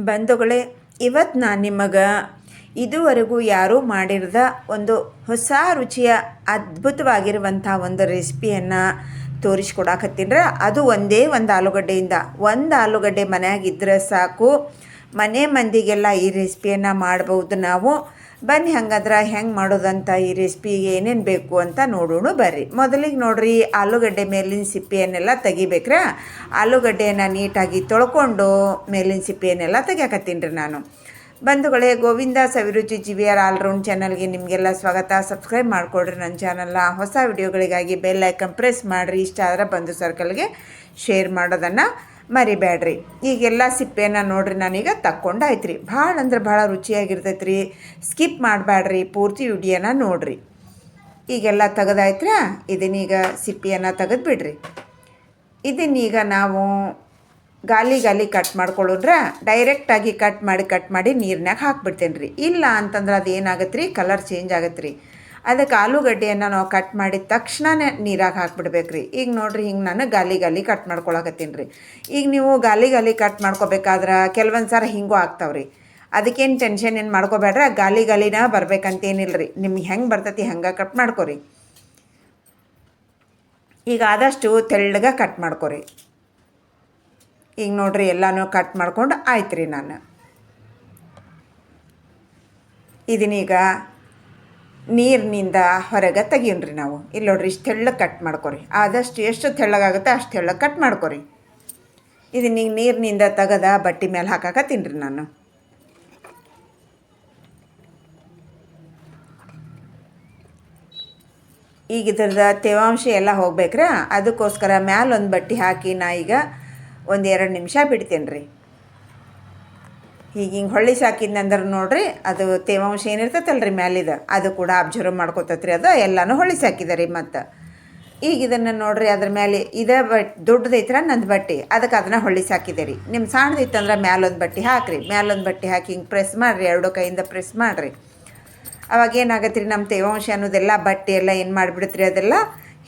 ಬಂಧುಗಳೇ ಇವತ್ತು ನಾನು ನಿಮಗೆ ಇದುವರೆಗೂ ಯಾರೂ ಮಾಡಿರದ ಒಂದು ಹೊಸ ರುಚಿಯ ಅದ್ಭುತವಾಗಿರುವಂಥ ಒಂದು ರೆಸಿಪಿಯನ್ನು ತೋರಿಸ್ಕೊಡಕತ್ತೀನ್ರ. ಅದು ಒಂದೇ ಒಂದು ಆಲೂಗಡ್ಡೆಯಿಂದ. ಒಂದು ಆಲೂಗಡ್ಡೆ ಮನೆಯಾಗಿದ್ದರೆ ಸಾಕು. ಮನೆ ಮಂದಿಗೆಲ್ಲ ಈ ರೆಸಿಪಿಯನ್ನು ಮಾಡ್ಬೋದು ನಾವು. ಬನ್ನಿ ಹಂಗಂದ್ರೆ ಹೆಂಗೆ ಮಾಡೋದಂತ ಈ ರೆಸಿಪಿಗೆ ಏನೇನು ಬೇಕು ಅಂತ ನೋಡೋಣ ಬರ್ರಿ. ಮೊದಲಿಗೆ ನೋಡ್ರಿ, ಆಲೂಗಡ್ಡೆ ಮೇಲಿನ ಸಿಪ್ಪೆಯನ್ನೆಲ್ಲ ತೆಗಿಬೇಕ್ರ? ಆಲೂಗಡ್ಡೆಯನ್ನು ನೀಟಾಗಿ ತೊಳ್ಕೊಂಡು ಮೇಲಿನ ಸಿಪ್ಪೆಯನ್ನೆಲ್ಲ ತೆಗಿಯಾಕತ್ತೀನಿ ರೀ ನಾನು. ಬಂಧುಗಳೇ, Govinda Saviruchi G R allround ಚಾನಲ್ಗೆ ನಿಮಗೆಲ್ಲ ಸ್ವಾಗತ. ಸಬ್ಸ್ಕ್ರೈಬ್ ಮಾಡಿಕೊಡ್ರಿ ನನ್ನ ಚಾನಲ್ನ. ಹೊಸ ವಿಡಿಯೋಗಳಿಗಾಗಿ ಬೆಲ್ ಐಕನ್ ಪ್ರೆಸ್ ಮಾಡಿರಿ. ಇಷ್ಟ ಆದ್ರೆ ಬಂಧು ಸರ್ಕಲ್ಗೆ ಶೇರ್ ಮಾಡೋದನ್ನು. ಮರಿಬೇಡ್ರಿ. ಈಗೆಲ್ಲ ಸಿಪ್ಪೆನ ನೋಡ್ರಿ, ನಾನೀಗ ತಕ್ಕೊಂಡಾಯ್ತು ರೀ ಭಾಳ ಅಂದ್ರೆ ಭಾಳ ರುಚಿಯಾಗಿರ್ತೈತೆ ರೀ ಸ್ಕಿಪ್ ಮಾಡಬೇಡ್ರಿ ಪೂರ್ತಿ ವಿಡಿಯೋನ ನೋಡ್ರಿ. ಈಗೆಲ್ಲ ತೆಗೆದಾಯ್ತ್ರ? ಇದನ್ನೀಗ ಸಿಪ್ಪೆಯನ್ನು ತೆಗೆದು ಬಿಡ್ರಿ ಇದನ್ನೀಗ ನಾವು ಗಾಲಿ ಗಾಲಿ ಕಟ್ ಮಾಡ್ಕೊಳ್ಳೋದ್ರ? ಡೈರೆಕ್ಟಾಗಿ ಕಟ್ ಮಾಡಿ ಕಟ್ ಮಾಡಿ ನೀರಿನಾಗ ಹಾಕ್ಬಿಡ್ತೇನೆ ರೀ ಇಲ್ಲ ಅಂತಂದ್ರೆ ಅದು ಏನಾಗತ್ತೆ ರೀ ಕಲರ್ ಚೇಂಜ್ ಆಗತ್ತೆ ರೀ ಅದಕ್ಕೆ ಆಲೂಗಡ್ಡೆಯನ್ನು ನಾವು ಕಟ್ ಮಾಡಿದ ತಕ್ಷಣನೇ ನೀರಾಗ ಹಾಕ್ಬಿಡ್ಬೇಕು ರೀ ಈಗ ನೋಡಿರಿ, ಹಿಂಗೆ ನಾನು ಗಾಲಿ ಗಾಲಿ ಕಟ್ ಮಾಡ್ಕೊಳಕತ್ತೀನಿ ರೀ. ಈಗ ನೀವು ಗಾಲಿ ಗಾಲಿ ಕಟ್ ಮಾಡ್ಕೋಬೇಕಾದ್ರೆ ಕೆಲವೊಂದು ಸಾರ ಹಿಂಗೂ ಆಗ್ತಾವೆ ರೀ ಅದಕ್ಕೇನು ಟೆನ್ಷನ್ ಏನು ಮಾಡ್ಕೋಬೇಡ್ರಿ ಗಾಲಿ ಗಾಲಿನ ಬರ್ಬೇಕಂತೇನಿಲ್ಲ ರೀ ನಿಮ್ಗೆ ಹೆಂಗೆ ಬರ್ತೈತಿ ಹಂಗೆ ಕಟ್ ಮಾಡ್ಕೊರಿ. ಈಗ ಆದಷ್ಟು ತೆಳ್ಳಗೆ ಕಟ್ ಮಾಡ್ಕೊರಿ. ಈಗ ನೋಡ್ರಿ ಎಲ್ಲನೂ ಕಟ್ ಮಾಡ್ಕೊಂಡು ಆಯ್ತು ರೀ ನಾನು. ಇದನ್ನೀಗ ನೀರಿನಿಂದ ಹೊರಗೆ ತೆಗೀನ್ರಿ ನಾವು. ಇಲ್ಲಿ ನೋಡ್ರಿ ಇಷ್ಟು ತೆಳ್ಳಗೆ ಕಟ್ ಮಾಡ್ಕೊರಿ. ಆದಷ್ಟು ಎಷ್ಟು ತೆಳ್ಳಗಾಗುತ್ತೆ ಅಷ್ಟು ತೆಳ್ಳಗೆ ಕಟ್ ಮಾಡ್ಕೊರಿ. ನೀವು ನೀರಿನಿಂದ ತೆಗೆದ ಬಟ್ಟೆ ಮೇಲೆ ಹಾಕಾಕತ್ತೀನಿ ರೀ ನಾನು. ಈಗ ಇದ್ರದ ತೇವಾಂಶ ಎಲ್ಲ ಹೋಗ್ಬೇಕ್ರ? ಅದಕ್ಕೋಸ್ಕರ ಮ್ಯಾಲ ಒಂದು ಬಟ್ಟೆ ಹಾಕಿ ನಾ ಈಗ ಒಂದು ಎರಡು ನಿಮಿಷ ಬಿಡ್ತೇನೆ ರೀ ಈಗ ಹಿಂಗೆ ಹೊಳ್ಳಿ ಸಾಕಿದ್ನಂದ್ರೆ ನೋಡ್ರಿ ಅದು ತೇವಾಂಶ ಏನಿರ್ತೈತಲ್ಲ ರೀ ಮ್ಯಾಲಿದ, ಅದು ಕೂಡ ಅಬ್ಸರ್ವ್ ಮಾಡ್ಕೊತತ್ರಿ ಅದು, ಎಲ್ಲನೂ ಹೊಳ್ಳಿ ಸಾಕಿದೆ ರೀ ಮತ್ತು. ಈಗ ಇದನ್ನು ನೋಡ್ರಿ ಅದ್ರ ಮೇಲೆ ಇದೇ ಬಟ್ ದೊಡ್ಡದೈತ್ರ ನಂದು ಬಟ್ಟೆ ಅದಕ್ಕೆ ಅದನ್ನು ಹೊಳ್ಳಿ ಸಾಕಿದೆ ರೀ ನಿಮ್ಮ ಸಣ್ಣದಿತ್ತಂದ್ರೆ ಮ್ಯಾಲೊಂದು ಬಟ್ಟೆ ಹಾಕಿರಿ, ಮ್ಯಾಲೊಂದು ಬಟ್ಟೆ ಹಾಕಿ ಹಿಂಗೆ ಪ್ರೆಸ್ ಮಾಡಿರಿ, ಎರಡು ಕೈಯಿಂದ ಪ್ರೆಸ್ ಮಾಡಿರಿ. ಅವಾಗ ಏನಾಗತ್ತೆ ರೀ ನಮ್ಮ ತೇವಾಂಶ ಅನ್ನೋದೆಲ್ಲ ಬಟ್ಟೆ ಎಲ್ಲ ಏನು ಮಾಡಿಬಿಡ್ತ್ರಿ ಅದೆಲ್ಲ?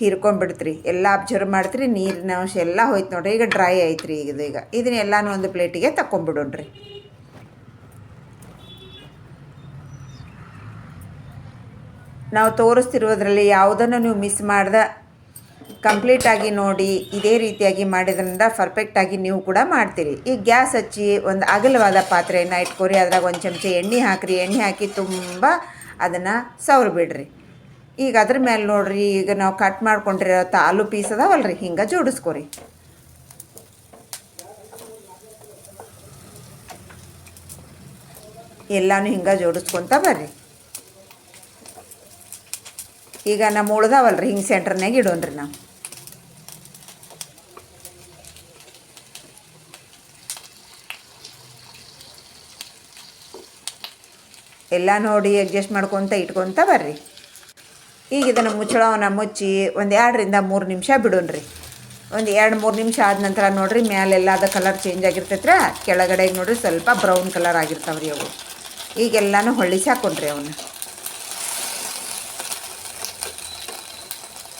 ಹೀರ್ಕೊಂಡ್ಬಿಡ್ತ್ರಿ ಎಲ್ಲ ಅಬ್ಸರ್ವ್ ಮಾಡ್ತೀರಿ, ನೀರಿನ ಅಂಶ ಎಲ್ಲ ಹೋಯ್ತು ನೋಡ್ರಿ, ಈಗ ಡ್ರೈ ಐತ್ರಿ ಈಗ ಇದನ್ನೆಲ್ಲಾನು ಒಂದು ಪ್ಲೇಟಿಗೆ ತಗೊಂಡ್ಬಿಡೋಣ್ರಿ ನಾವು ತೋರಿಸ್ತಿರೋದ್ರಲ್ಲಿ ಯಾವುದನ್ನು ನೀವು ಮಿಸ್ ಮಾಡ್ದೆ ಕಂಪ್ಲೀಟಾಗಿ ನೋಡಿ, ಇದೇ ರೀತಿಯಾಗಿ ಮಾಡಿದ್ರಿಂದ ಪರ್ಫೆಕ್ಟಾಗಿ ನೀವು ಕೂಡ ಮಾಡ್ತೀರಿ. ಈಗ ಗ್ಯಾಸ್ ಹಚ್ಚಿ ಒಂದು ಅಗಲವಾದ ಪಾತ್ರೆಯನ್ನು ಇಟ್ಕೊರಿ, ಅದ್ರಾಗ ಒಂದು ಚಮಚ ಎಣ್ಣೆ ಹಾಕಿರಿ. ಎಣ್ಣೆ ಹಾಕಿ ತುಂಬ ಅದನ್ನು ಸವ್ರು ಬಿಡ್ರಿ. ಈಗ ಅದ್ರ ಮೇಲೆ ನೋಡ್ರಿ, ಈಗ ನಾವು ಕಟ್ ಮಾಡ್ಕೊಂಡಿರೋ ತಾಲು ಪೀಸ್ ಅದಾವಲ್ಲ ರೀ ಹಿಂಗೆ ಜೋಡಿಸ್ಕೊರಿ. ಎಲ್ಲಾನು ಹಿಂಗೆ ಜೋಡಿಸ್ಕೊತ ಬರ್ರಿ. ಈಗ ನಮ್ಮ ಉಳ್ದಾವಲ್ಲ ರೀ ಹಿಂಗೆ ಸೆಂಟ್ರ್ನಾಗ ಇಡೋಣ್ರಿ ನಾವು. ಎಲ್ಲ ನೋಡಿ ಅಡ್ಜಸ್ಟ್ ಮಾಡ್ಕೊತ ಇಟ್ಕೊತ ಬರ್ರಿ. ಈಗ ಇದನ್ನು ಮುಚ್ಚಳವನ್ನ ಮುಚ್ಚಿ ಒಂದು ಎರಡರಿಂದ ಮೂರು ನಿಮಿಷ ಬಿಡೋಣ್ರಿ. ಒಂದು ಎರಡು ಮೂರು ನಿಮಿಷ ಆದ ನಂತರ ನೋಡಿರಿ ಮ್ಯಾಲೆಲ್ಲ ಅದು ಕಲರ್ ಚೇಂಜ್ ಆಗಿರ್ತೈತ್ರ. ಕೆಳಗಡೆ ನೋಡ್ರಿ ಸ್ವಲ್ಪ ಬ್ರೌನ್ ಕಲರ್ ಆಗಿರ್ತಾವ್ರಿ ಅವು. ಈಗೆಲ್ಲನೂ ಹೊಳ್ಳಿಸಿ ಹಾಕೊಂಡ್ರಿ ಅವನ್ನ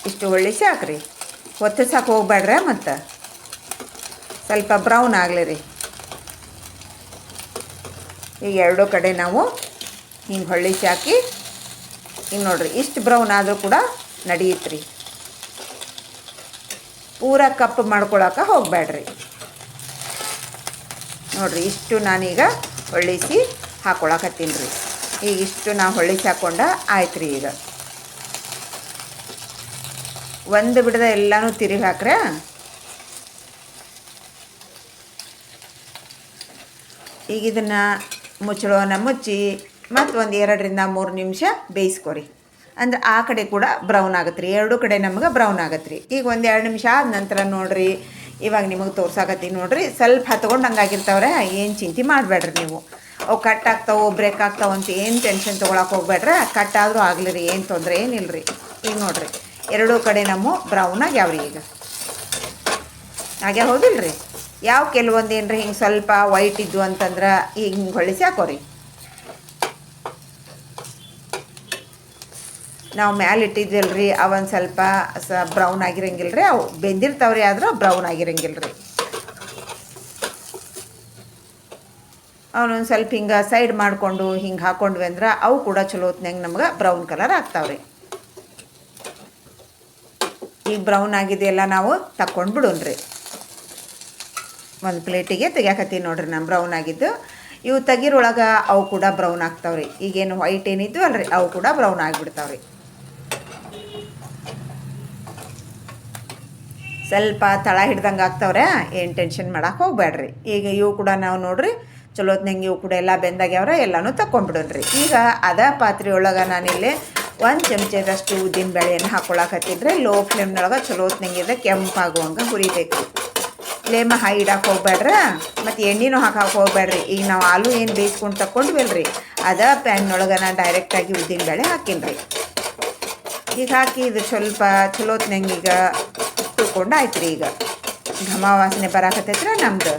ಇಷ್ಟು ಹೊಳ್ಳಿಸಿ ಹಾಕ್ರಿ ಸಾಕು ಹೋಗ್ಬೇಡ್ರೆ ಮತ್ತು. ಸ್ವಲ್ಪ ಬ್ರೌನ್ ಆಗಲಿ ರೀ. ಈಗ ಎರಡೂ ಕಡೆ ನಾವು ಹಿಂಗೆ ಹೊಳ್ಳಿಸಿ ಹಾಕಿ ಹಿಂಗೆ ನೋಡ್ರಿ, ಇಷ್ಟು ಬ್ರೌನ್ ಆದರೂ ಕೂಡ ನಡೆಯುತ್ತೆ ರೀ ಪೂರ ಕಪ್ಪು ಮಾಡ್ಕೊಳಕ್ಕೆ ಹೋಗ್ಬೇಡ್ರಿ. ನೋಡ್ರಿ, ಇಷ್ಟು ನಾನೀಗ ಹೊಳ್ಳಿಸಿ ಹಾಕೊಳಕತ್ತೀನಿ ರೀ. ಈಗ ಇಷ್ಟು ನಾವು ಹೊಳ್ಳಿಸಿ ಹಾಕೊಂಡ ಆಯ್ತು ರೀ ಈಗ. ಒಂದು ಬಿಡದ ಎಲ್ಲನೂ ತಿರುಗಿ ಹಾಕ್ರೆ? ಈಗ ಇದನ್ನು ಮುಚ್ಚಳವನ್ನು ಮುಚ್ಚಿ ಮತ್ತು ಒಂದು ಎರಡರಿಂದ ಮೂರು ನಿಮಿಷ ಬೇಯಿಸ್ಕೊರಿ. ಅಂದ್ರೆ ಆ ಕಡೆ ಕೂಡ ಬ್ರೌನ್ ಆಗತ್ತೆ ರೀ ಎರಡೂ ಕಡೆ ನಮ್ಗೆ ಬ್ರೌನ್ ಆಗತ್ತೆ ರೀ ಈಗ ಒಂದು ಎರಡು ನಿಮಿಷ ಆದ ನಂತರ ನೋಡ್ರಿ. ಇವಾಗ ನಿಮಗೆ ತೋರ್ಸಾಕತ್ತೀನಿ ನೋಡ್ರಿ. ಸ್ವಲ್ಪ ಹತ್ಕೊಂಡು ಹಂಗಾಗಿರ್ತಾವ್ರೆ. ಏನು ಚಿಂತೆ ಮಾಡಬೇಡ್ರಿ ನೀವು. ಅವು ಕಟ್ ಆಗ್ತಾವೆ, ಬ್ರೇಕ್ ಆಗ್ತಾವೆ ಅಂತ ಏನು ಟೆನ್ಷನ್ ತೊಗೊಳಕ್ಕೆ ಹೋಗ್ಬೇಡ್ರೆ ಕಟ್ ಆದರೂ ಆಗಲಿ ರೀ, ಏನು ತೊಂದರೆ ಏನಿಲ್ಲ ರೀ ಈಗ ನೋಡ್ರಿ. ಎರಡೂ ಕಡೆ ನಮ್ಮ ಬ್ರೌನ್ ಆಗ್ಯಾವ್ರಿ ಈಗ? ಹಾಗೆ ಹೌದಿಲ್ರಿ? ಯಾವ ಕೆಲವೊಂದು ಏನ್ರಿ ಹಿಂಗೆ ಸ್ವಲ್ಪ ವೈಟ್ ಇದ್ದು ಅಂತಂದ್ರೆ ಈಗ ಹಿಂಗೆ ಹೊಳಿಸಿ ಹಾಕೋರಿ ನಾವು ಮ್ಯಾಲೆ ರೀ ಅವೊಂದು ಸ್ವಲ್ಪ ಸ ಬ್ರೌನ್ ಆಗಿರಂಗಿಲ್ಲ ರೀ ಅವು ಬೆಂದಿರ್ತಾವ್ರಿ ಆದ್ರೆ ಬ್ರೌನ್ ಆಗಿರಂಗಿಲ್ಲ ರೀ ಅವನೊಂದು ಸ್ವಲ್ಪ ಹಿಂಗೆ ಸೈಡ್ ಮಾಡಿಕೊಂಡು ಹಿಂಗೆ ಹಾಕೊಂಡ್ವಿ ಅಂದ್ರೆ ಅವು ಕೂಡ ಚಲೋ ಹೊತ್ನಾಗ ನಮ್ಗೆ ಬ್ರೌನ್ ಕಲರ್ ಆಗ್ತಾವ್ರಿ. ಈಗ ಬ್ರೌನ್ ಆಗಿದೆಯಲ್ಲ ನಾವು ತಕ್ಕೊಂಡು ಬಿಡೋಣ್ರಿ. ಒಂದು ಪ್ಲೇಟಿಗೆ ತೆಗಿಯಾಕತ್ತೀನಿ ನೋಡ್ರಿ ನಾನು ಬ್ರೌನ್ ಆಗಿದ್ದು. ಇವು ತೆಗಿರೊಳಗೆ ಅವು ಕೂಡ ಬ್ರೌನ್ ಆಗ್ತಾವ್ರಿ. ಈಗೇನು ವೈಟ್ ಏನಿದ್ದು ಅಲ್ರಿ, ಅವು ಕೂಡ ಬ್ರೌನ್ ಆಗಿಬಿಡ್ತಾವ್ರಿ. ಸ್ವಲ್ಪ ತಳ ಹಿಡ್ದಂಗೆ ಆಗ್ತಾವ್ರೆ, ಏನು ಟೆನ್ಷನ್ ಮಾಡೋಕೆ ಹೋಗ್ಬೇಡ್ರಿ ಈಗ ಇವು ಕೂಡ ನಾವು ನೋಡ್ರಿ ಚಲೋ ಹೊತ್ನಂಗೆ ಇವು ಕೂಡ ಎಲ್ಲ ಬೆಂದಾಗ್ಯಾವ್ರೆ, ಎಲ್ಲನೂ ತಗೊಂಡ್ಬಿಡೋಣ್ರಿ ಈಗ ಅದ ಪಾತ್ರೆ ಒಳಗೆ ನಾನಿಲ್ಲಿ ಒಂದು ಚಮಚದಷ್ಟು ಉದ್ದಿನ ಬೇಳೆಯನ್ನು ಹಾಕೊಳಕತ್ತಿದ್ರೆ ಲೋ ಫ್ಲೇಮ್ನೊಳಗೆ ಚಲೋ ಹೊತ್ತಿನಂಗಿದ್ರೆ ಕೆಂಪಾಗುವಂಗೆ ಹುರಿಬೇಕು. ಫ್ಲೇಮ ಹೈ ಇಡಕ್ಕೆ ಹೋಗ್ಬೇಡ್ರ ಮತ್ತು ಎಣ್ಣೆನೂ ಹಾಕಕ್ಕೆ ಹೋಗ್ಬೇಡ್ರಿ ಈಗ ನಾವು ಆಲೂ ಏನು ಬೇಯಿಸ್ಕೊಂಡು ತಗೊಂಡ್ವಲ್ರಿ ಅದ ಪ್ಯಾನ್ನೊಳಗೆ ನಾನು ಡೈರೆಕ್ಟಾಗಿ ಉದ್ದಿನ ಬೇಳೆ ಹಾಕಿನ್ರಿ. ಈಗ ಹಾಕಿ ಇದು ಸ್ವಲ್ಪ ಚಲೋತ್ನಂಗೆ ಈಗ ತುಳ್ಕೊಂಡು ಆಯ್ತು ರೀ ಈಗ. ಘಮ ವಾಸನೆ ಬರಾಕತ್ತೈತ್ರ ನಮ್ದು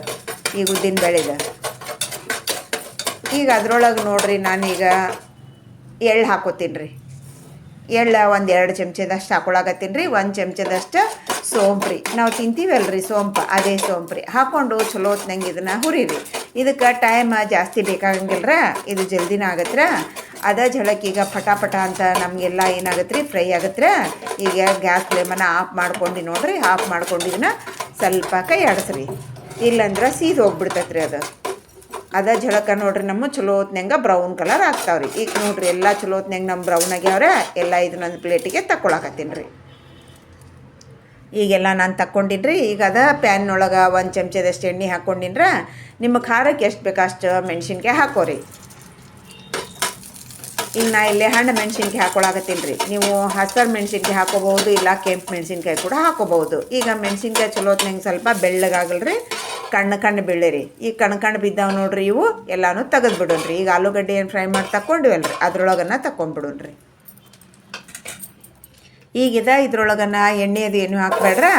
ಈಗ ಉದ್ದಿನ ಬೆಳೆದ. ಈಗ ಅದರೊಳಗೆ ನೋಡ್ರಿ ನಾನೀಗ ಎಳ್ಳು ಹಾಕೋತೀನಿ ರೀ ಎಳ್ಳು ಒಂದು ಎರಡು ಚಮಚದಷ್ಟು ಹಾಕೊಳಕತ್ತೀನಿ ರೀ, ಒಂದು ಚಮಚದಷ್ಟು ಸೋಂಪು ರೀ ನಾವು ತಿಂತೀವಲ್ರಿ ಸೋಂಪು, ಅದೇ ಸೋಂಪ್ರಿ. ಹಾಕ್ಕೊಂಡು ಚಲೋ ಹೊತ್ನಂಗೆ ಇದನ್ನು ಹುರಿರಿ. ಇದಕ್ಕೆ ಟೈಮ್ ಜಾಸ್ತಿ ಬೇಕಾಗಂಗಿಲ್ಲ ಇದು ಜಲ್ದಿನ ಆಗತ್ರ? ಅದ ಜಳಕ್ಕೀಗ ಈಗ ಪಟ ಅಂತ ನಮಗೆಲ್ಲ ಏನಾಗತ್ತೆ ರೀ ಫ್ರೈ ಆಗತ್ತೆ ಈಗ ಗ್ಯಾಸ್ ಫ್ಲೇಮನ್ನ ಆಫ್ ಮಾಡ್ಕೊಂಡು ನೋಡ್ರಿ, ಆಫ್ ಮಾಡ್ಕೊಂಡು ಇದನ್ನ ಸ್ವಲ್ಪ ಕೈ ಆಡಿಸ್ರಿ ಇಲ್ಲಂದ್ರೆ ಸೀದ್ ಹೋಗ್ಬಿಡ್ತೈತೆ ಅದು. ಅದ ಝಳಕ ನೋಡ್ರಿ ನಮ್ಮ ಚಲೋ ಹೊತ್ನಾಗ ಬ್ರೌನ್ ಕಲರ್ ಆಗ್ತಾವ್ರಿ. ಈಗ ನೋಡ್ರಿ ಎಲ್ಲ ಚಲೋ ಹೊತ್ನಾಗ ನಮ್ಮ ಬ್ರೌನ್ ಆಗ್ಯಾವ್ರೆ, ಎಲ್ಲ ಇದನ್ನೊಂದು ಪ್ಲೇಟಿಗೆ ತಕ್ಕೊಳಕತ್ತೀನಿ ರೀ. ಈಗೆಲ್ಲ ನಾನು ತಕ್ಕೊಂಡಿನ್ರಿ, ಈಗ ಅದ ಪ್ಯಾನ್ನೊಳಗೆ ಒಂದು ಚಮಚದಷ್ಟು ಎಣ್ಣೆ ಹಾಕ್ಕೊಂಡಿನ್ರ ನಿಮ್ಮ ಖಾರಕ್ಕೆ ಎಷ್ಟು ಬೇಕು ಅಷ್ಟು ಮೆಣಸಿನ್ಕಾಯಿ ಹಾಕೋರಿ. ಈಗ ನಾ ಇಲ್ಲೇ ಹಣ್ಣು ಮೆಣಸಿನ್ಕಾಯಿ ಹಾಕೊಳಕತ್ತೀನಿ ರೀ ನೀವು ಹಸಿರು ಮೆಣಸಿನ್ಕಾಯಿ ಹಾಕೋಬಹುದು, ಇಲ್ಲ ಕೆಂಪು ಮೆಣಸಿನ್ಕಾಯಿ ಕೂಡ ಹಾಕೋಬಹುದು. ಈಗ ಮೆಣಸಿನ್ಕಾಯಿ ಚಲೋ ಹೊತ್ನಂಗೆ ಸ್ವಲ್ಪ ಬೆಳ್ಳಗಾಗಲ್ರಿ. ಕಣ್ಣು ಕಣ್ಣು ಬೀಳಿರಿ ಈ ಕಣ್ಣು ಕಣ್ಣು ಬಿದ್ದಾವೆ ನೋಡ್ರಿ ಇವು, ಎಲ್ಲಾನು ತೆಗೆದು ಬಿಡೋಣ್ರಿ ಈಗ ಆಲೂಗಡ್ಡೆ ಏನು ಫ್ರೈ ಮಾಡಿ ತಕ್ಕೊಂಡಿವಲ್ರಿ ಅದ್ರೊಳಗನ್ನ ತಕೊಂಡ್ಬಿಡೋಣ್ರಿ ಈಗಿದ ಇದ್ರೊಳಗನ್ನ ಎಣ್ಣೆ ಅದು ಏನು ಹಾಕ್ಬೇಡ್ರ?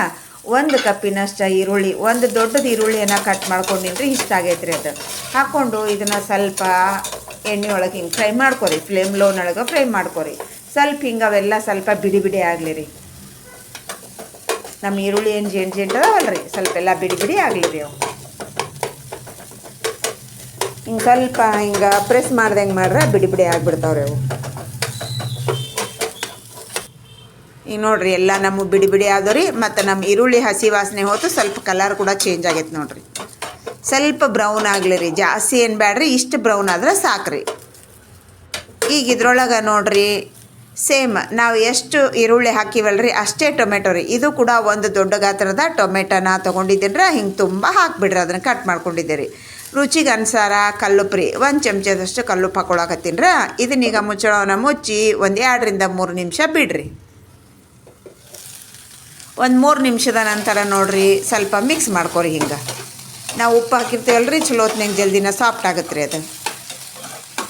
ಒಂದು ಕಪ್ಪಿನಷ್ಟ ಈರುಳ್ಳಿ, ಒಂದು ದೊಡ್ಡದು ಈರುಳ್ಳಿಯನ್ನು ಕಟ್ ಮಾಡ್ಕೊಂಡಿನ್ರಿ, ಇಷ್ಟ ಆಗೈತ್ರಿ ರೀ ಅದು. ಹಾಕ್ಕೊಂಡು ಇದನ್ನು ಸ್ವಲ್ಪ ಎಣ್ಣೆ ಒಳಗೆ ಹಿಂಗೆ ಫ್ರೈ ಮಾಡ್ಕೊರಿ. ಫ್ಲೇಮ್ ಲೋನೊಳಗೆ ಫ್ರೈ ಮಾಡ್ಕೊರಿ. ಸ್ವಲ್ಪ ಹಿಂಗೆ ಅವೆಲ್ಲ ಸ್ವಲ್ಪ ಬಿಡಿ ಬಿಡಿ ಆಗಲಿ ರೀ. ನಮ್ಮ ಈರುಳ್ಳಿ ಏನು ಜೇಂಟ್ ಜೇಂಟ್ ಅದಾವಲ್ಲ ರೀ ಸ್ವಲ್ಪ ಎಲ್ಲ ಬಿಡಿ ಬಿಡಿ ಆಗಲಿ ಹಿಂಗೆ ಸ್ವಲ್ಪ ಹಿಂಗೆ ಪ್ರೆಸ್ ಮಾಡ್ದಂಗೆ ಮಾಡ್ರೆ ಬಿಡಿ ಬಿಡಿ ಆಗಿಬಿಡ್ತಾವ್ರಿ ಅವು. ಈಗ ನೋಡ್ರಿ ಎಲ್ಲ ನಮ್ಮ ಬಿಡಿ ಬಿಡಿ ಆದವ್ರಿ ಮತ್ತು ನಮ್ಮ ಈರುಳ್ಳಿ ಹಸಿ ವಾಸನೆ ಹೋತು ಸ್ವಲ್ಪ ಕಲರ್ ಕೂಡ ಚೇಂಜ್ ಆಗೈತೆ ನೋಡ್ರಿ. ಸ್ವಲ್ಪ ಬ್ರೌನ್ ಆಗಲಿ ರೀ. ಜಾಸ್ತಿ ಏನು ಬ್ಯಾಡ್ರಿ, ಇಷ್ಟು ಬ್ರೌನ್ ಆದ್ರೆ ಸಾಕ್ರಿ. ಈಗ ಇದ್ರೊಳಗೆ ನೋಡ್ರಿ ಸೇಮ್ ನಾವು ಎಷ್ಟು ಈರುಳ್ಳಿ ಹಾಕಿವಲ್ರಿ, ಅಷ್ಟೇ ಟೊಮೆಟೊ ರೀ. ಇದು ಕೂಡ ಒಂದು ದೊಡ್ಡ ಗಾತ್ರದ ಟೊಮೆಟೊನ ತೊಗೊಂಡಿದ್ದೀನಿ ರೀ ಹಿಂಗೆ ತುಂಬ ಹಾಕಿಬಿಡ್ರಿ ಅದನ್ನು ಕಟ್ ಮಾಡ್ಕೊಂಡಿದ್ದೆ ರೀ ರುಚಿಗೆ ಅನುಸಾರ ಕಲ್ಲುಪ್ರಿ ಒಂದು ಚಮಚದಷ್ಟು ಕಲ್ಲುಪ್ಪು ರೀ ಇದನ್ನೀಗ ಮುಚ್ಚಳವನ್ನ ಮುಚ್ಚಿ ಒಂದು ಎರಡರಿಂದ ಮೂರು ನಿಮಿಷ ಬಿಡ್ರಿ. ಒಂದು ಮೂರು ನಿಮಿಷದ ನಂತರ ನೋಡಿರಿ, ಸ್ವಲ್ಪ ಮಿಕ್ಸ್ ಮಾಡ್ಕೊರಿ ಹಿಂಗೆ. ನಾವು ಉಪ್ಪು ಹಾಕಿರ್ತೀವಲ್ಲ ರೀ ಚಲೋ ಹೊತ್ನಾಗ ಜಲ್ದಿನ ಸಾಫ್ಟ್ ಆಗುತ್ತೆ ರೀ ಅದು.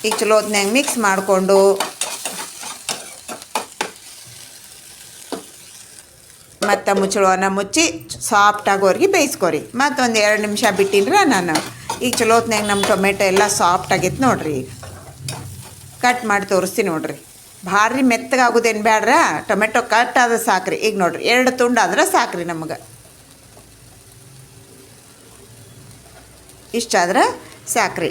ಈಗ ಚಲೋ ಹೊತ್ನಾಗ ಮಿಕ್ಸ್ ಮಾಡಿಕೊಂಡು ಮತ್ತು ಮುಚ್ಚಳವನ್ನು ಮುಚ್ಚಿ ಸಾಫ್ಟಾಗಿ ಆಗೋರಿಗೆ ಬೇಯಿಸ್ಕೊರಿ. ಮತ್ತು ಒಂದು ಎರಡು ನಿಮಿಷ ಬಿಟ್ಟಿನ್ರ ನಾನು. ಈಗ ಚಲೋ ಹೊತ್ನಾಗ ನಮ್ಮ ಟೊಮೆಟೊ ಎಲ್ಲ ಸಾಫ್ಟ್ ಆಗೈತೆ ನೋಡ್ರಿ. ಕಟ್ ಮಾಡಿ ತೋರಿಸ್ತೀನಿ ನೋಡ್ರಿ. ಭಾರಿ ಮೆತ್ತಗಾಗೋದೇನು ಬೇಡ್ರ ಟೊಮೆಟೊ ಕಟ್ ಆದ್ರೆ ಸಾಕ್ರಿ. ಈಗ ನೋಡ್ರಿ, ಎರಡು ತುಂಡು ಆದ್ರೆ ಸಾಕ್ರಿ ನಮಗೆ. ಇಷ್ಟಾದ್ರೆ ಸಾಕ್ರಿ.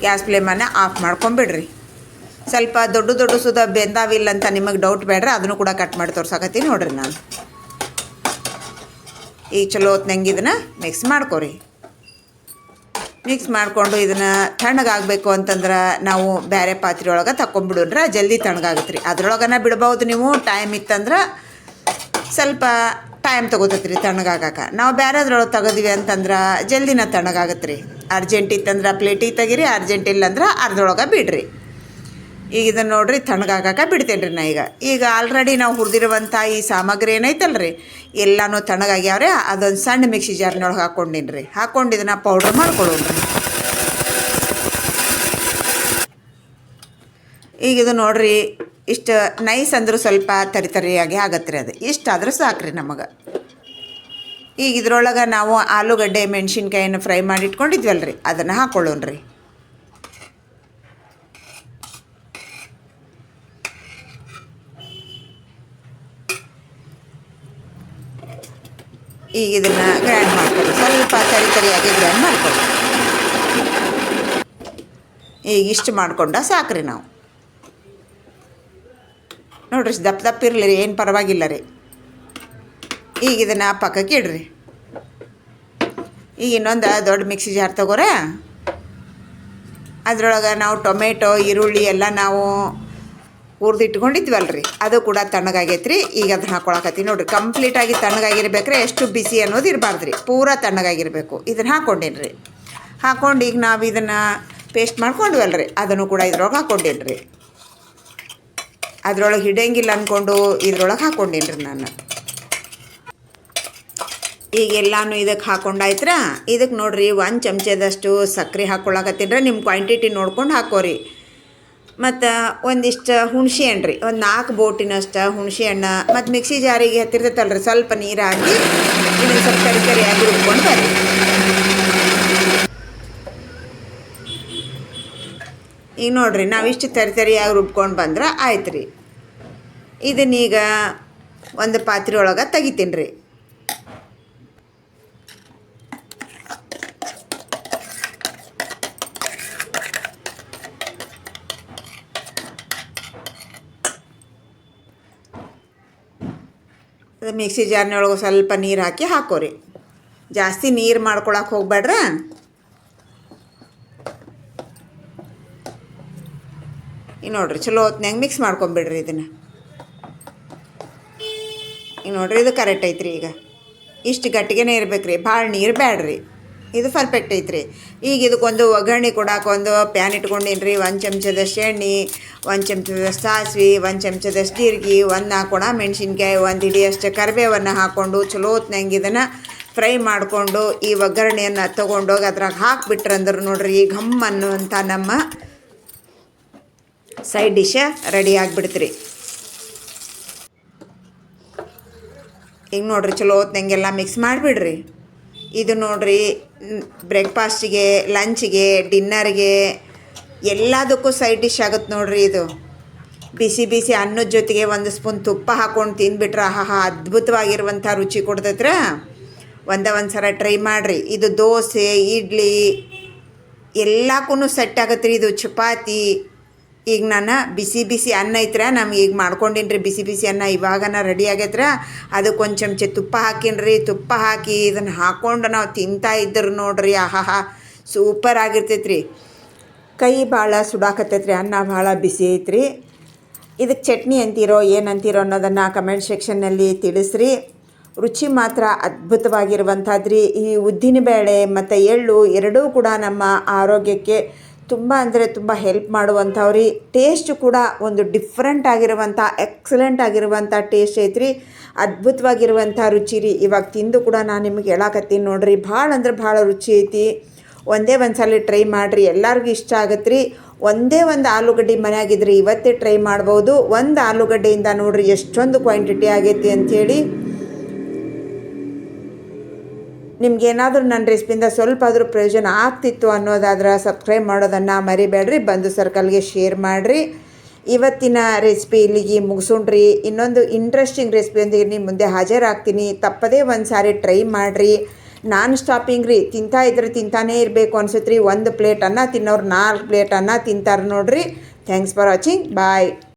ಗ್ಯಾಸ್ ಫ್ಲೇಮನ್ನು ಆಫ್ ಮಾಡ್ಕೊಂಬಿಡ್ರಿ. ಸ್ವಲ್ಪ ದೊಡ್ಡ ದೊಡ್ಡ ಸುದ ಬೆಂದಾವಿಲ್ಲ ಅಂತ ನಿಮಗೆ ಡೌಟ್ ಬೇಡ್ರೆ ಅದನ್ನು ಕೂಡ ಕಟ್ ಮಾಡಿ ತೋರ್ಸಾಕತ್ತೀನಿ ನೋಡ್ರಿ ನಾನು. ಈಗ ಚಲೋ ಹೊತ್ನಂಗೆ ಇದನ್ನು ಮಿಕ್ಸ್ ಮಾಡ್ಕೊರಿ. ಮಿಕ್ಸ್ ಮಾಡಿಕೊಂಡು ಇದನ್ನು ತಣ್ಣಗಾಗಬೇಕು ಅಂತಂದ್ರೆ ನಾವು ಬೇರೆ ಪಾತ್ರೆ ಒಳಗೆ ತಗೊಂಡ್ಬಿಡೋಣ್ರ ಜಲ್ದಿ ತಣ್ಣಗಾಗತ್ತೆ ರೀ ಅದ್ರೊಳಗನ ಬಿಡ್ಬೋದು ನೀವು. ಟೈಮ್ ಇತ್ತಂದ್ರೆ ಸ್ವಲ್ಪ ಟೈಮ್ ತೊಗೋತೈತ್ರಿ ತಣ್ಣಗಾಗಕ್ಕೆ ನಾವು ಬೇರೆದ್ರೊಳಗೆ ತೆಗೆದ್ವಿ ಅಂತಂದ್ರೆ ಜಲ್ದಿನ ತಣ್ಣಗಾಗತ್ತೆ ರೀ ಅರ್ಜೆಂಟ್ ಇತ್ತಂದ್ರೆ ಪ್ಲೇಟಿಗೆ ತೆಗೀರಿ ಅರ್ಜೆಂಟ್ ಇಲ್ಲಂದ್ರೆ ಅರ್ಧೊಳಗೆ ಬಿಡ್ರಿ. ಈಗ ಇದನ್ನು ನೋಡ್ರಿ ತಣ್ಣಗಾಗಕ್ಕೆ ಬಿಡ್ತೇನೆ ರೀ ನಾ ಈಗ. ಈಗ ಆಲ್ರೆಡಿ ನಾವು ಹುರಿದಿರುವಂಥ ಈ ಸಾಮಗ್ರಿ ಏನೈತಲ್ಲ ರೀ ಎಲ್ಲನೂ ತಣ್ಣಗಾಗ್ಯಾವ್ರೆ, ಅದೊಂದು ಸಣ್ಣ ಮಿಕ್ಸಿ ಜಾರ್ನೊಳಗೆ ಹಾಕ್ಕೊಂಡಿನಿ ರೀ ಹಾಕ್ಕೊಂಡು ಇದನ್ನು ಪೌಡ್ರ್ ಮಾಡ್ಕೊಳ್ಳೋಣ್ರಿ ಈಗ ಇದು ನೋಡ್ರಿ, ಇಷ್ಟು ನೈಸ್ ಅಂದರೂ ಸ್ವಲ್ಪ ತರಿ ತರಿಯಾಗಿ ಆಗತ್ತೆ ರೀ ಅದು. ಇಷ್ಟಾದರೂ ಸಾಕ್ರಿ ನಮಗೆ. ಈಗ ಇದ್ರೊಳಗೆ ನಾವು ಆಲೂಗಡ್ಡೆ, ಮೆಣಸಿನ್ಕಾಯನ್ನು ಫ್ರೈ ಮಾಡಿ ಇಟ್ಕೊಂಡಿದ್ವಲ್ಲ ರೀ ಅದನ್ನು ಹಾಕ್ಕೊಳ್ಳೋಣ್ರಿ ಈಗ ಇದನ್ನು ಗ್ರ್ಯಾಂಡ್ ಮಾಡ್ಕೊಳ್ಳಿ. ಸ್ವಲ್ಪ ಸರಿ ಸರಿಯಾಗಿ ಗ್ರ್ಯಾಂಡ್ ಮಾಡ್ಕೊಳ್ಳಿ. ಈಗ ಇಷ್ಟು ಮಾಡ್ಕೊಂಡ ಸಾಕ್ರಿ ನಾವು. ನೋಡ್ರಿ, ದಪ್ಪ ದಪ್ಪ ಇರಲಿ ರೀ, ಏನು ಪರವಾಗಿಲ್ಲ ರೀ. ಈಗ ಇದನ್ನು ಪಕ್ಕಕ್ಕೆ ಇಡ್ರಿ. ಈಗ ಇನ್ನೊಂದು ದೊಡ್ಡ ಮಿಕ್ಸಿ ಜಾರ್ ತಗೋರ. ಅದರೊಳಗೆ ನಾವು ಟೊಮೆಟೊ, ಈರುಳ್ಳಿ ಎಲ್ಲ ನಾವು ಹುರಿದಿಟ್ಕೊಂಡಿದ್ವಲ್ಲ ರೀ ಅದು ಕೂಡ ತಣ್ಣಗಾಗೈತ್ರಿ. ಈಗ ಅದನ್ನ ಹಾಕೊಳಕತ್ತೀನಿ. ನೋಡ್ರಿ ಕಂಪ್ಲೀಟಾಗಿ ತಣ್ಣಗಾಗಿರ್ಬೇಕ್ರೆ ಎಷ್ಟು ಬಿಸಿ ಅನ್ನೋದು ಇರಬಾರ್ದು ರೀ ಪೂರ ತಣ್ಣಗಾಗಿರಬೇಕು. ಇದನ್ನು ಹಾಕ್ಕೊಂಡೇನಿ ರೀ ಹಾಕ್ಕೊಂಡು ಈಗ ನಾವು ಇದನ್ನು ಪೇಸ್ಟ್ ಮಾಡ್ಕೊಂಡ್ವಲ್ರಿ. ಅದನ್ನು ಕೂಡ ಇದ್ರೊಳಗೆ ಹಾಕ್ಕೊಂಡೇನಿ ರೀ ಅದ್ರೊಳಗೆ ಹಿಡಿಯಂಗಿಲ್ಲ ಅಂದ್ಕೊಂಡು ಇದ್ರೊಳಗೆ ಹಾಕ್ಕೊಂಡೇನಿ ರೀ ನಾನು. ಈಗ ಎಲ್ಲಾನು ಇದಕ್ಕೆ ಹಾಕೊಂಡಾಯ್ತ್ರ? ಇದಕ್ಕೆ ನೋಡ್ರಿ ಒಂದು ಚಮಚದಷ್ಟು ಸಕ್ಕರೆ ರೀ ನಿಮ್ಮ ಕ್ವಾಂಟಿಟಿ ನೋಡ್ಕೊಂಡು ಹಾಕೋರಿ. ಮತ್ತು ಒಂದಿಷ್ಟು ಹುಣಸೆ ಹಣ್ಣು ರೀ ಒಂದು ನಾಲ್ಕು ಬೋಟಿನಷ್ಟು ಹುಣಸೆ ಹಣ್ಣು. ಮತ್ತು ಮಿಕ್ಸಿ ಜಾರಿಗೆ ಹತ್ತಿರ್ತೈತಲ್ಲ ರೀ ಸ್ವಲ್ಪ ನೀರು ಹಾಕಿ ಇನ್ನೊಂದು ಸ್ವಲ್ಪ ಕರಿ ಕರಿಯಾಗಿ ರುಬ್ಕೊಂಡು ಬರ್ರಿ. ಈಗ ನೋಡ್ರಿ ಇಷ್ಟು ತರಿ ತರಿಯಾಗಿ ರುಬ್ಕೊಂಡು ಬಂದ್ರೆ ಆಯ್ತು ರೀ ಇದನ್ನೀಗ ಒಂದು ಪಾತ್ರೆ ಒಳಗೆ ತೆಗಿತೀನಿ ರೀ ಅದು ಮಿಕ್ಸಿ ಜಾರ್ನೊಳಗೆ ಸ್ವಲ್ಪ ನೀರು ಹಾಕಿ ಹಾಕೋರಿ. ಜಾಸ್ತಿ ನೀರು ಮಾಡ್ಕೊಳಕ್ಕೆ ಹೋಗ್ಬೇಡ್ರ? ಈ ನೋಡ್ರಿ ಚಲೋ ಹೊತ್ನಾಗ ಮಿಕ್ಸ್ ಮಾಡ್ಕೊಂಬಿಡ್ರಿ ಇದನ್ನು. ಈಗ ನೋಡ್ರಿ ಇದು ಕರೆಕ್ಟ್ ಐತ್ರಿ ಈಗ. ಇಷ್ಟು ಗಟ್ಟಿಗೆನೇ ಇರ್ಬೇಕು ರೀ ಭಾಳ ನೀರು ಬ್ಯಾಡ್ರಿ. ಇದು ಪರ್ಫೆಕ್ಟ್ ಐತ್ರಿ. ಈಗ ಇದಕ್ಕೊಂದು ಒಗ್ಗರಣೆ ಕೊಡಕ್ಕೆ ಒಂದು ಪ್ಯಾನ್ ಇಟ್ಕೊಂಡಿನ್ರಿ. ಒಂದು ಚಮಚದಷ್ಟು ಎಣ್ಣೆ, ಒಂದು ಚಮಚದಷ್ಟು ಸಾಸಿವೆ, ಒಂದು ಚಮಚದಷ್ಟು ಜೀರಿಗೆ, ಒಂದು ಕೊಡ ಮೆಣಸಿನ್ಕಾಯಿ, ಒಂದು ಹಿಡಿಯಷ್ಟು ಕರಿಬೇವನ್ನು ಹಾಕ್ಕೊಂಡು ಚಲೋ ಹೊತ್ನಂಗೆ ಇದನ್ನು ಫ್ರೈ ಮಾಡಿಕೊಂಡು ಈ ಒಗ್ಗರಣೆಯನ್ನು ತೊಗೊಂಡೋಗಿ ಅದ್ರಾಗ ಹಾಕ್ಬಿಟ್ರಂದ್ರೆ ನೋಡ್ರಿ ಈ ಘಮ್ ಅನ್ನುವಂಥ ನಮ್ಮ ಸೈಡ್ ಡಿಶ ರೆಡಿ ಆಗಿಬಿಡ್ತ್ರಿ. ಈಗ ನೋಡ್ರಿ ಚಲೋ ಹೊತ್ನಂಗೆಲ್ಲ ಮಿಕ್ಸ್ ಮಾಡಿಬಿಡ್ರಿ. ಇದು ನೋಡ್ರಿ ಬ್ರೇಕ್ಫಾಸ್ಟಿಗೆ, ಲಂಚ್ಗೆ, ಡಿನ್ನರ್ಗೆ, ಎಲ್ಲದಕ್ಕೂ ಸೈಡ್ ಡಿಶ್ ಆಗುತ್ತೆ ನೋಡ್ರಿ ಇದು. ಬಿಸಿ ಬಿಸಿ ಅನ್ನದ ಜೊತೆಗೆ ಒಂದು ಸ್ಪೂನ್ ತುಪ್ಪ ಹಾಕ್ಕೊಂಡು ತಿಂದುಬಿಟ್ರೆ ಆಹಾ ಅದ್ಭುತವಾಗಿರುವಂಥ ರುಚಿ ಕೊಡ್ತೈತ್ರ ಒಂದೇ ಒಂದು ಸಲ ಟ್ರೈ ಮಾಡಿರಿ. ಇದು ದೋಸೆ, ಇಡ್ಲಿ ಎಲ್ಲಕ್ಕೂ ಸೆಟ್ ಆಗುತ್ತೆ ರೀ ಇದು. ಚಪಾತಿ ಈಗ ನಾನು ಬಿಸಿ ಬಿಸಿ ಅನ್ನ ಐತ್ರ? ನಮ್ಗೆ ಈಗ ಮಾಡ್ಕೊಂಡಿನ್ರಿ ಬಿಸಿ ಬಿಸಿ ಅನ್ನ. ಇವಾಗನ ರೆಡಿ ಆಗೈತ್ರ? ಅದಕ್ಕೆ ಒಂದು ಚಮಚ ತುಪ್ಪ ಹಾಕಿನ್ರಿ. ತುಪ್ಪ ಹಾಕಿ ಇದನ್ನು ಹಾಕ್ಕೊಂಡು ನಾವು ತಿಂತಾ ಇದ್ದರು ನೋಡ್ರಿ. ಆಹಾ ಸೂಪರ್ ಆಗಿರ್ತೈತ್ರಿ. ಕೈ ಭಾಳ ಸುಡಾಕತ್ತೈತ್ರಿ. ಅನ್ನ ಭಾಳ ಬಿಸಿ ಐತ್ರಿ. ಇದಕ್ಕೆ ಚಟ್ನಿ ಅಂತೀರೋ, ಏನಂತೀರೋ ಅನ್ನೋದನ್ನು ಕಮೆಂಟ್ ಸೆಕ್ಷನ್ನಲ್ಲಿ ತಿಳಿಸ್ರಿ. ರುಚಿ ಮಾತ್ರ ಅದ್ಭುತವಾಗಿರುವಂಥದ್ರಿ. ಈ ಉದ್ದಿನಬೇಳೆ ಮತ್ತು ಎಳ್ಳು ಎರಡೂ ಕೂಡ ನಮ್ಮ ಆರೋಗ್ಯಕ್ಕೆ ತುಂಬ ಅಂದರೆ ತುಂಬ ಹೆಲ್ಪ್ ಮಾಡುವಂಥವ್ರಿ. ಟೇಸ್ಟು ಕೂಡ ಒಂದು ಡಿಫ್ರೆಂಟ್ ಆಗಿರುವಂಥ ಎಕ್ಸಲೆಂಟ್ ಆಗಿರುವಂಥ ಟೇಸ್ಟ್ ಐತ್ರಿ. ಅದ್ಭುತವಾಗಿರುವಂಥ ರುಚಿ ರೀ ಇವಾಗ ತಿಂದು ಕೂಡ ನಾನು ನಿಮಗೆ ಹೇಳಕತ್ತೀನಿ ನೋಡ್ರಿ. ಭಾಳ ಅಂದ್ರೆ ಭಾಳ ರುಚಿ ಐತಿ. ಒಂದೇ ಒಂದು ಸಲ ಟ್ರೈ ಮಾಡಿರಿ. ಎಲ್ಲರಿಗೂ ಇಷ್ಟ ಆಗತ್ತೆ ರೀ ಒಂದೇ ಒಂದು ಆಲೂಗಡ್ಡೆ ಮನೆಯಾಗಿದ್ರೆ ಇವತ್ತೇ ಟ್ರೈ ಮಾಡ್ಬೋದು. ಒಂದು ಆಲೂಗಡ್ಡೆಯಿಂದ ನೋಡಿರಿ ಎಷ್ಟೊಂದು ಕ್ವಾಂಟಿಟಿ ಆಗೈತಿ ಅಂಥೇಳಿ. ನಿಮ್ಗೇನಾದರೂ ನನ್ನ ರೆಸಿಪಿಯಿಂದ ಸ್ವಲ್ಪ ಆದರೂ ಪ್ರಯೋಜನ ಆಗ್ತಿತ್ತು ಅನ್ನೋದಾದ್ರೆ ಸಬ್ಸ್ಕ್ರೈಬ್ ಮಾಡೋದನ್ನು ಮರಿಬೇಡ್ರಿ, ಬಂಧು ಸರ್ಕಲ್ಗೆ ಶೇರ್ ಮಾಡಿರಿ. ಇವತ್ತಿನ ರೆಸಿಪಿ ಇಲ್ಲಿಗೆ ಮುಗಿಸೋಣ್ರಿ. ಇನ್ನೊಂದು ಇಂಟ್ರೆಸ್ಟಿಂಗ್ ರೆಸಿಪಿಯೊಂದಿಗೆ ನಿಮ್ಮ ಮುಂದೆ ಹಾಜರಾಗ್ತೀನಿ. ತಪ್ಪದೇ ಒಂದು ಸಾರಿ ಟ್ರೈ ಮಾಡಿರಿ. ನಾನ್ ಸ್ಟಾಪಿಂಗ್ ರೀ ತಿಂತಾ ಇದ್ರೆ ತಿಂತಾನೇ ಇರಬೇಕು ಅನ್ಸುತ್ತೆ ರೀ ಒಂದು ಪ್ಲೇಟ್ ಅನ್ನ ತಿನ್ನೋರು ನಾಲ್ಕು ಪ್ಲೇಟ್ ಅನ್ನ ತಿಂತಾರೆ ನೋಡ್ರಿ. Thanks for watching bye